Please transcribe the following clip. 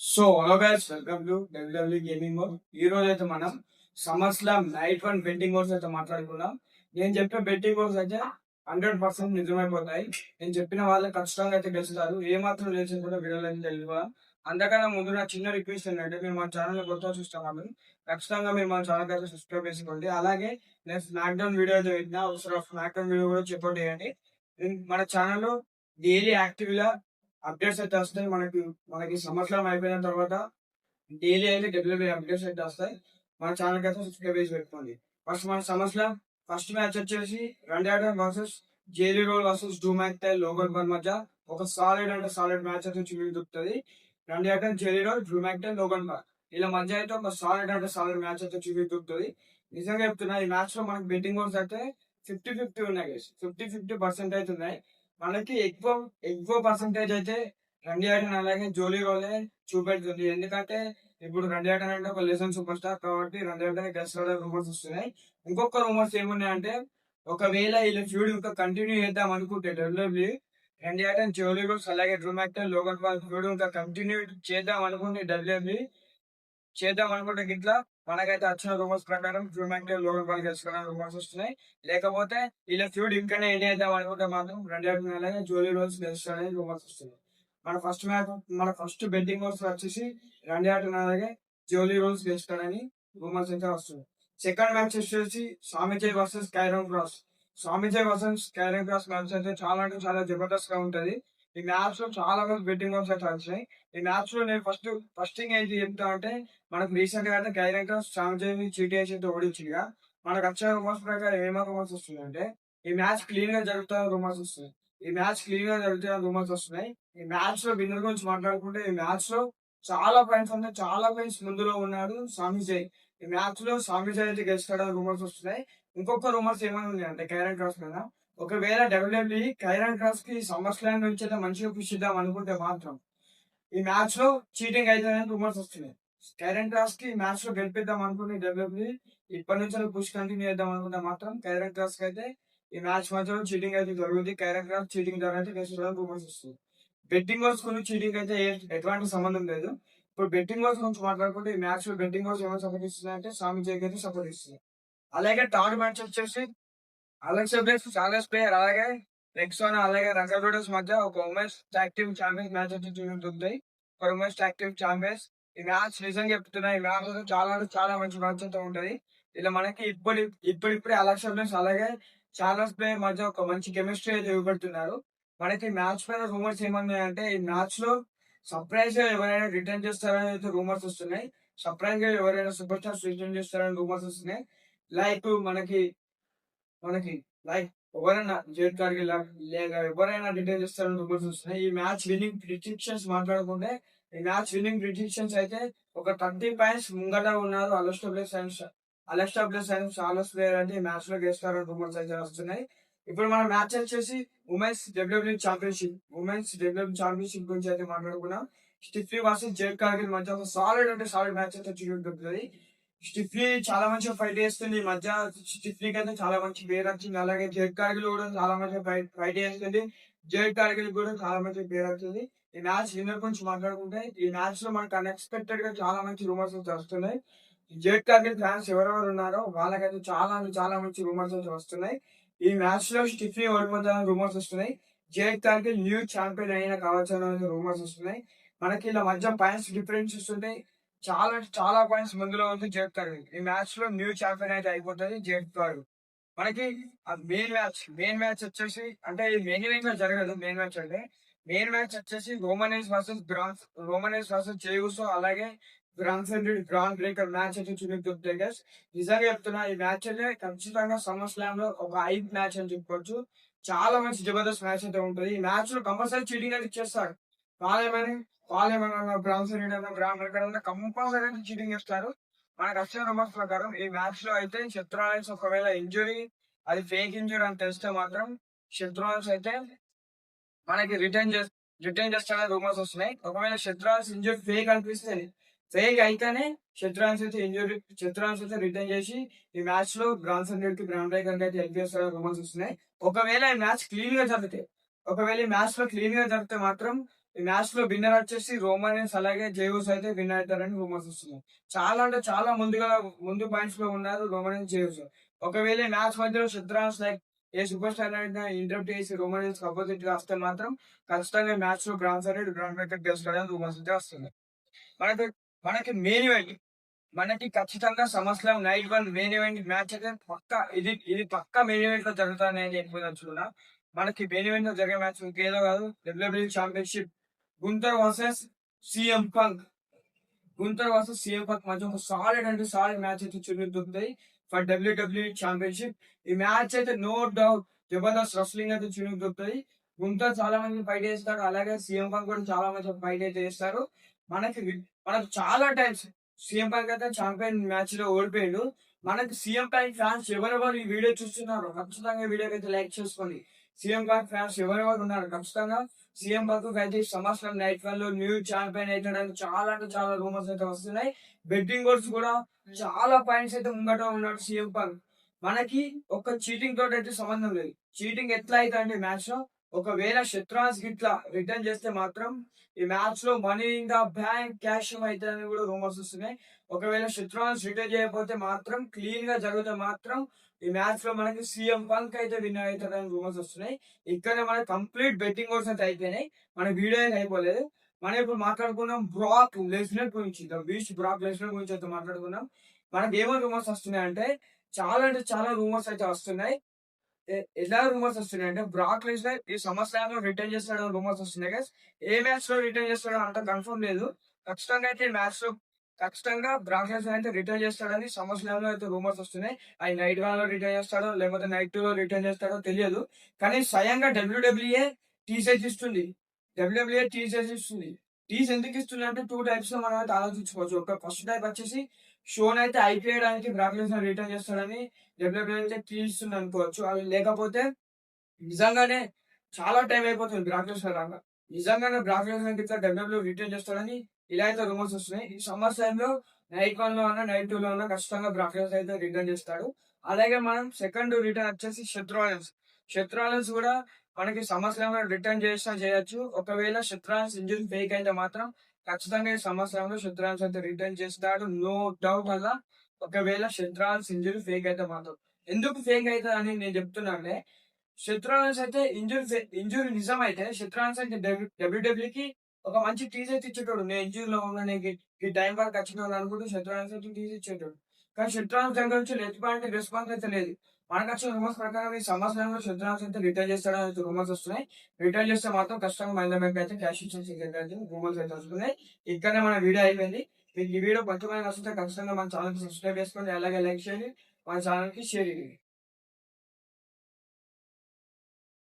So hello guys welcome to WW gaming mode ఈ రోజు అయితే మనం summer slam night one betting course అయితే మాట్లాడుకున్నాం నేను చెప్పే బెట్టింగ్ కోర్స్ అయితే హండ్రెడ్ పర్సెంట్ నిజమైపోతాయి. నేను చెప్పిన వాళ్ళు ఖచ్చితంగా అయితే గెలుస్తారు. ఏ మాత్రం లేచిన కూడా వీడియోలో అయితే తెలియదు. అంతకన్నా ముందు నా చిన్న రిక్వెస్ట్ ఏంటంటే మీరు మా ఛానల్ కొత్త చూస్తాం ఖచ్చితంగా మీరు మా ఛానల్ అయితే సబ్స్క్రైబ్ చేసుకోండి. అలాగే నేను స్నాక్డౌన్ వీడియో అయితే అవసరం ఒకసారి వీడియో కూడా చెప్పండి చేయండి. మన ఛానల్లో డైలీ యాక్టివ్గా అప్డేట్స్ అయితే వస్తాయి. మనకి మనకి సంవత్సరం అయిపోయిన తర్వాత డైలీ అయితే డబ్ల్యూబీ అప్డేట్స్ అయితే వస్తాయి. మన ఛానల్ అయితే సబ్స్క్రైబ్ చేసి పెట్టుకోండి. ఫస్ట్ మన సంవత్సరం ఫస్ట్ మ్యాచ్ వచ్చేసి Randy Orton versus Jelly Roll versus Drew Mac టై లోగన్ బర్ మధ్య ఒక సాలిడ్ అంటే సాలిడ్ మ్యాచ్ అయితే చూపి దొరుకుతుంది. Randy Orton Jelly Roll Drew Mac టై లోగన్ బర్. ఇలా మధ్య అయితే ఒక సాలిడ్ అంటే సాలిడ్ మ్యాచ్ అయితే చూపి దొరుకుతుంది. నిజంగా చెప్తున్నా ఈ మ్యాచ్లో మనకి బెట్టింగ్ గోల్స్ అయితే ఫిఫ్టీ ఫిఫ్టీ ఉన్నాయి ఫిఫ్టీ ఫిఫ్టీ పర్సెంట్ అయితే ఉన్నాయి. మనకి ఎక్కువ ఎక్కువ పర్సంటేజ్ అయితే రండి ఆటన్ అలాగే జోలీ రోలే చూపెడుతుంది. ఎందుకంటే ఇప్పుడు రండి ఆటన్ అంటే ఒక లెసన్ సూపర్ స్టార్ కాబట్టి రండి ఆటన్ గెస్ట్ రూమర్స్ వస్తున్నాయి. ఇంకొక రూమర్స్ ఏమున్నాయంటే ఒకవేళ ఇలా ఫ్యూడ్ ఇంకా కంటిన్యూ చేద్దాం అనుకుంటే డబ్ల్యూబ్ల్యూ రండి ఆటన్ జోలీ రోల్స్ అలాగే డ్రూమ్ యాక్టర్ లోకల్ పాల్ ఫ్యూడ్ ఇంకా కంటిన్యూ చేద్దాం అనుకుంటే డబ్ల్యూబ్ల్యూ చేద్దాం అనుకుంటే ఇట్లా మనకైతే వచ్చిన రూమర్స్ ప్రకారం డ్రూ మ్యాక్టర్ లోగన్ పాల్ గెలుచుకున్న రూమర్స్ వస్తున్నాయి. లేకపోతే ఇలా ఫ్యూడ్ ఇంకనే ఎండి అయితే అనుకుంటే మాత్రం రెండు ఏడు నెలలే జోలీ రోల్స్ గెలుస్తాడని రూమర్స్ వస్తుంది మన ఫస్ట్ మ్యాచ్ మన ఫస్ట్ బెట్టింగ్ రోల్స్ వచ్చేసి రెండు ఏడు నెలలే జోలీ రోల్స్ గెలుస్తాడని రూమర్స్ అయితే వస్తుంది సెకండ్ మ్యాచ్ వచ్చేసి Sami Zayn versus Karrion Kross Sami Zayn versus Karrion Kross match అయితే చాలా అంటే చాలా జబర్దస్త్గా ఉంటది. ఈ మ్యాచ్లో చాలా మంది బెట్టింగ్ రోల్స్ అయితే వచ్చినాయి ఈ మ్యాచ్లో నేను ఫస్ట్ ఫస్ట్ థింగ్ ఏంటి చెప్తా అంటే మనకు రీసెంట్గా అయితే గైరంక క్రాస్ స్వామిజయ్ చీటీ చేసి అయితే ఓడించిందిగా మనకు వచ్చే రూమర్స్ ప్రకారం ఏమో రూమర్స్ వస్తుందంటే ఈ మ్యాచ్ క్లీన్గా జరుగుతున్న రూమర్స్ వస్తున్నాయి. ఈ మ్యాచ్ క్లీన్గా జరుగుతున్న రూమర్స్ వస్తున్నాయి. ఈ మ్యాచ్లో విన్నర్ గురించి మాట్లాడుకుంటే ఈ మ్యాచ్లో చాలా పాయింట్స్ అంటే చాలా పాయింట్స్ ముందులో ఉన్నాడు సామిజయ్ ఈ మ్యాచ్లో సామిజయ్ అయితే గెలుస్తాడని రూమర్స్ వస్తున్నాయి. ఇంకొక రూమర్స్ ఏమైనా ఉన్నాయి అంటే కైరన్ క్రాస్ కదా ఒకవేళ డబ్ల్యూడబ్ల్యూఈ కైరన్ క్రాస్కి సమ్మర్ స్లాండ్ నుంచి అయితే మంచిగా పుష్ ఇద్దాం అనుకుంటే మాత్రం ఈ మ్యాచ్లో చీటింగ్ అయితే రూమర్స్ వస్తున్నాయి. కైరన్ క్రాస్కి మ్యాచ్లో గెలిపిద్దాం అనుకుని డబ్ల్యూడబ్ల్యూ ఇప్పటి నుంచి పుష్ కంటిన్యూ చేద్దాం అనుకుంటే మాత్రం కైరన్ క్రాస్కి అయితే ఈ మ్యాచ్ మధ్యలో చీటింగ్ అయితే జరుగుతుంది కైరన్ క్రాస్ చీటింగ్ ద్వారా అయితే గెలుస్తాడని రూమర్స్ వస్తుంది. బెట్టింగ్ వర్స్ గురించి చీటింగ్ అయితే ఎటువంటి సంబంధం లేదు. ఇప్పుడు బెట్టింగ్ వర్స్ గురించి మాట్లాడుకుంటే ఈ మ్యాచ్లో బెట్టింగ్ వర్స్ ఏమైనా సపోర్ట్ ఇస్తున్నాయి అంటే స్వామి జయకి అయితే సపోర్ట్ ఇస్తుంది. అలాగే థర్డ్ మ్యాచ్ వచ్చేసి అలెక్స్ బ్రేస్ చార్లెస్ ప్లేయర్ అలాగే రెక్సోన్ అలాగే రంగడోడస్ మధ్య ఒక ఉమెన్స్ యాక్టివ్ ఛాంపియన్స్ మ్యాచ్ అయితే చూస్తుంది ఒక ఉమెన్స్ యాక్టివ్ ఛాంపియన్స్ ఈ మ్యాచ్ నిజంగా చెప్తున్నా ఈ మ్యాచ్ చాలా అంటే చాలా మంచి మ్యాచ్ అయితే ఉంటది. ఇలా మనకి ఇప్పుడు ఇప్పుడిప్పుడే అలెక్స్ బ్రేస్ అలాగే చార్లెస్ ప్లేయర్ మధ్య ఒక మంచి కెమిస్ట్రీ అయితే చూపెడుతున్నారు. మనకి మ్యాచ్ పైన రూమర్స్ ఏమన్నాయంటే ఈ మ్యాచ్లో సర్ప్రైజ్గా ఎవరైనా రిటర్న్ చేస్తారని అయితే రూమర్స్ వస్తున్నాయి. సర్ప్రైజ్గా ఎవరైనా సూపర్ స్టార్స్ రిటర్న్ చేస్తారని రూమర్స్ వస్తున్నాయి. లైక్ మనకి మనకి లైక్ ఎవరైనా జేట్ కార్గిల్ లేక ఎవరైనా రిటర్న్ చేస్తారని రూమర్స్ వస్తున్నాయి. ఈ మ్యాచ్ విన్నింగ్ ప్రిడిక్షన్స్ మాట్లాడుకుంటే ఈ మ్యాచ్ విన్నింగ్ ప్రిడిక్షన్స్ అయితే ఒక థర్టీ పాయింట్స్ ముంగట ఉన్నారు అలెస్టో ప్లేస్ అండ్ అలెస్టా ప్లేస్ అండ్ చార్లెస్ ప్లేయర్ అంటే ఈ మ్యాచ్లో గెలుస్తారని రూమర్స్ అయితే వస్తున్నాయి. ఇప్పుడు మన మ్యాచ్ వచ్చేసి women's WW championship women's WW championship గురించి అయితే మాట్లాడుకున్నాం స్టిఫ్లీ వర్సెస్ జేట్ కార్గిల్ మధ్య ఒక సాలిడ్ అంటే సాలిడ్ మ్యాచ్ అయితే చూడగలుగుతుంది. స్టిఫ్లీ చాలా మంచిగా ఫైట్ చేస్తుంది. ఈ మధ్య స్టిఫ్లీకి అయితే చాలా మంచి పేరు వచ్చింది. అలాగే జెడ్ కార్గిల్ కూడా చాలా మంచిగా ఫైట్ ఫైట్ చేస్తుంది. జెడ్ కార్గిల్ కూడా చాలా మంచి పేరు వచ్చింది. ఈ మ్యాచ్ విన్నర్ గురించి మాట్లాడుకుంటే ఈ మ్యాచ్లో మనకు అన్ఎక్స్పెక్టెడ్గా చాలా మంచి రూమర్స్ వస్తున్నాయి. జెడ్ కార్గిల్ ఫ్యాన్స్ ఎవరెవరు ఉన్నారో వాళ్ళకైతే చాలా చాలా మంచి రూమర్స్ వస్తున్నాయి. ఈ మ్యాచ్లో స్టిఫ్లీ ఓడిపోతారని రూమర్స్ వస్తున్నాయి. జేట్ కార్గిల్ న్యూ ఛాంపియన్ అయినా కావచ్చు రూమర్స్ వస్తున్నాయి. మనకి ఇలా మధ్య పాయింట్స్ డిఫరెన్స్ వస్తుంటాయి చాలా అంటే చాలా పాయింట్స్ ముందులో ఉంది జేట్ ఈ మ్యాచ్లో న్యూ ఛాంపియన్ అయితే అయిపోతుంది జేట్ మనకి ఆ మెయిన్ మ్యాచ్ మెయిన్ మ్యాచ్ వచ్చేసి అంటే ఇది మెయిన్ మెయిన్లో జరగదు మెయిన్ మ్యాచ్ అంటే. మెయిన్ మ్యాచ్ వచ్చేసి Roman Reigns versus Bronson Roman Reigns versus Jey Uso అలాగే గ్రాండ్ గ్రాండ్ బ్రేకర్ మ్యాచ్ అయితే చూపించుకుంటే గైస్ నిజంగా చెప్తున్నా ఈ మ్యాచ్ అయితే ఖచ్చితంగా సమ్మర్ స్లామ్లో ఒక ఐదు మ్యాచ్ అని చెప్పుకోవచ్చు. చాలా మంచి జబర్దస్త్ మ్యాచ్ అయితే ఉంటుంది. ఈ మ్యాచ్లో కంపల్సరీ చీటింగ్ అయితే చేస్తారు వాళ్ళేమని వాళ్ళేమన్నా Bronson grand breaker compulsory cheating చేస్తారు. మనకు వచ్చిన నంబర్స్ ప్రకారం ఈ మ్యాచ్లో అయితే శత్రువాలన్స్ ఒకవేళ ఇంజురీ అది ఫేక్ ఇంజురీ అని తెలిస్తే మాత్రం శత్రువాలన్స్ అయితే మనకి రిటర్న్ చేసి రిటర్న్ చేస్తాడని రూమర్స్ వస్తున్నాయి. ఒకవేళ శత్రువాలన్స్ ఇంజురీ ఫేక్ అనిపిస్తే ఫేక్ అయితేనే శత్రువాన్స్ అయితే ఇంజురీ శత్రువాన్స్ అయితే రిటర్న్ చేసి ఈ మ్యాచ్లో బ్రాన్స్ రెడ్కి గ్రాండ్ బ్రేకర్ అయితే హెల్ప్ చేస్తారని రూమర్స్ వస్తున్నాయి. ఒకవేళ ఈ మ్యాచ్ క్లీన్గా జరిగితే ఒకవేళ ఈ మ్యాచ్లో క్లీన్గా జరిగితే మాత్రం ఈ మ్యాచ్లో విన్నర్ వచ్చేసి రోమానియన్స్ అలాగే జేయూస్ అయితే విన్ అవుతారని రూమర్స్ వస్తున్నాయి. చాలా అంటే చాలా ముందుగా ముందు పాయింట్స్లో ఉన్నారు రోమానియన్స్ జేయూస్. ఒకవేళ మ్యాచ్ మధ్యలో శత్రాన్స్ లైక్ ఏ సూపర్ స్టార్ అయినా ఇంటరప్ట్ చేసి రోమానియన్స్ అపోజిట్గా వస్తే మాత్రం ఖచ్చితంగా మ్యాచ్లో బ్రాన్స్ అనేది గ్రౌండ్ బ్రేకర్ గెలుస్తాడని రూమర్స్ అయితే వస్తుంది మనకి మనకి మెయిన్ ఇవెంట్ మనకి ఖచ్చితంగా సంవత్సరం night one main event match అయితే పక్క ఇది ఇది పక్క మెయిన్ ఈవెంట్లో జరుగుతాయని చూడ మనకి మెయిన్ ఈవెంట్లో జరిగే మ్యాచ్ ఇంకేదో కాదు WW championship Gunther versus CM Punk Gunther versus CM Punk మధ్య ఒక సాలిడ్ అంటే సాలిడ్ మ్యాచ్ అయితే చూడుతుంది ఫర్ డబ్ల్యూడబ్ల్యూ ఛాంపియన్షిప్ ఈ మ్యాచ్ అయితే నో డౌట్ జబర్దస్త్ రెస్లింగ్ అయితే చూడుతుంది గుంతర్ చాలా మంది ఫైట్ చేస్తారు. అలాగే సీఎం పంక్ కూడా చాలా మంది ఫైట్ అయితే చేస్తారు. మనకి మనకు చాలా టైమ్స్ సీఎం పంక్ అయితే ఛాంపియన్ మ్యాచ్లో ఓడిపోయాడు. మనకి సీఎం పంక్ ఫ్యాన్స్ ఎవరెవరు ఈ వీడియో చూస్తున్నారు ఖచ్చితంగా వీడియో అయితే లైక్ చేసుకోండి. సీఎం పార్క్ ఫ్యాన్స్ ఎవరెవరు ఉన్నారు? ఖచ్చితంగా సీఎం పార్క్ అయితే సంవత్సరం నైట్ వన్లో న్యూ ఛాంపియన్ అవుతాడని చాలా అంటే చాలా రూమర్స్ అయితే వస్తున్నాయి. బెట్టింగ్ కోర్స్ కూడా చాలా పాయింట్స్ అయితే ముంగట ఉన్నాడు సీఎం పంక్ మనకి ఒక చీటింగ్ తోటి అయితే సంబంధం లేదు. చీటింగ్ ఎట్లా అయితే అంటే మ్యాచ్లో ఒకవేళ శత్రువాన్స్ గిట్లా రిటర్న్ చేస్తే మాత్రం ఈ మ్యాచ్లో money in the bank cash అవుతుందని అని కూడా రూమర్స్ వస్తున్నాయి. ఒకవేళ శత్రువాన్స్ రిటర్న్ చేయకపోతే మాత్రం క్లీన్గా జరిగితే మాత్రం ఈ మ్యాచ్లో మనకి సీఎం పంక్ అయితే విన్ అవుతారని రూమర్స్ వస్తున్నాయి. ఇక్కడ మన కంప్లీట్ బెట్టింగ్ కోర్స్ అయితే అయిపోయినాయి. మన వీడియో అయితే అయిపోలేదు. మనం ఇప్పుడు మాట్లాడుకున్నాం బ్రాక్ లెస్నర్ గురించి. బీచ్ బ్రాక్ లెస్నర్ గురించి అయితే మాట్లాడుకున్నాం మనకి ఏమో రూమర్స్ వస్తున్నాయి అంటే చాలా అంటే చాలా రూమర్స్ అయితే వస్తున్నాయి. ఎలా రూమర్స్ వస్తున్నాయి అంటే బ్రాక్ లెస్నర్ ఈ సంవత్సరంలో రిటర్న్ చేస్తాడో రూమర్స్ వస్తున్నాయి guys. ఏ మ్యాచ్లో రిటర్న్ చేస్తాడో అంత కన్ఫర్మ్ లేదు. ఖచ్చితంగా అయితే మ్యాచ్లో ఖచ్చితంగా బ్రాక్ అయితే రిటర్న్ చేస్తాడని సంవత్సరంలో అయితే రూమర్స్ వస్తున్నాయి. అది నైట్ వన్లో రిటర్న్ చేస్తాడో లేకపోతే నైట్ టూ లో రిటర్న్ చేస్తాడో తెలియదు. కానీ స్వయంగా డబ్ల్యూడబ్ల్యూఏ టీసెస్ ఇస్తుంది. డబ్ల్యూడబ్ల్యూఏ టీసెస్ ఇస్తుంది. టీస్ ఎందుకు ఇస్తుంది అంటే టూ టైప్స్లో మనం అయితే ఆలోచించుకోవచ్చు. ఒక ఫస్ట్ టైప్ వచ్చేసి షోన్ అయితే అయిపోయడానికి బ్రాక్ లెస్నర్ రిటర్న్ చేస్తాడని డబ్ల్యూడబ్ల్యూ అయితే తీస్తుంది అనుకోవచ్చు. అవి లేకపోతే నిజంగానే చాలా టైం అయిపోతుంది బ్రాక్ రాగా. నిజంగానే బ్రాక్ లెస్నర్ ఇట్లా డబ్ల్యూడబ్ల్యూ రిటర్న్ చేస్తాడని ఇలా అయితే రూమర్స్ వస్తున్నాయి. ఈ సమ్మర్ టైంలో నైట్ వన్లో అన్నా నైట్ టూ లో అన్నా ఖచ్చితంగా బ్రాక్ అయితే రిటర్న్ చేస్తాడు. అలాగే మనం సెకండ్ రిటర్న్ వచ్చేసి శత్రువాలన్స్ శత్రువాలన్స్ కూడా మనకి సంవత్సరంలో రిటర్న్ చేసినా చేయొచ్చు. ఒకవేళ శత్రువాలన్స్ ఇంజురీ ఫేక్ అయితే మాత్రం ఖచ్చితంగా ఈ సంవత్సరంలో శత్రువాలన్స్ అయితే రిటర్న్ చేస్తాడు. నో డౌట్ వల్ల ఒకవేళ శత్రువాలన్స్ ఇంజురీ ఫేక్ అయితే మాత్రం. ఎందుకు ఫేక్ అవుతుంది అని నేను చెప్తున్నానే శత్రువాలన్స్ అయితే ఇంజురీ ఇంజురీ నిజం అయితే శత్రాన్స్ అయితే డబ్ల్యూడబ్ల్యూకి ఒక మంచి టీజీ ఇచ్చేటోడు. నేను ఇంజురీ లో ఉన్నా ఈ టైం వరకు వచ్చిన అనుకుంటూ శత్రువాలన్స్ అయితే టీజీ ఇచ్చేటోడు. కానీ శత్రువాలన్స్ దగ్గర నుంచి రెస్పాన్స్ రెస్పాన్స్ అయితే లేదు. మనకు వచ్చిన రూమర్స్ ప్రకారం ఈ సంవత్సరంలో శత్రువాలన్స్ అయితే రిటైల్ చేస్తాడని అయితే రూమర్స్ వస్తున్నాయి. రిటైల్ చేస్తే మాత్రం కష్టంగా మహిళ బ్యాంక్ అయితే క్యాష్ ఇచ్చేసి రూమర్స్ అయితే వస్తున్నాయి. ఇక్కడనే మన వీడియో అయిపోయింది. మీకు ఈ వీడియో కొంతమంది వస్తుంటే ఖచ్చితంగా మన ఛానల్ సబ్స్క్రైబ్ చేసుకోండి అలాగే లైక్ చేయండి. మన ఛానల్కి షేర్ చేయండి.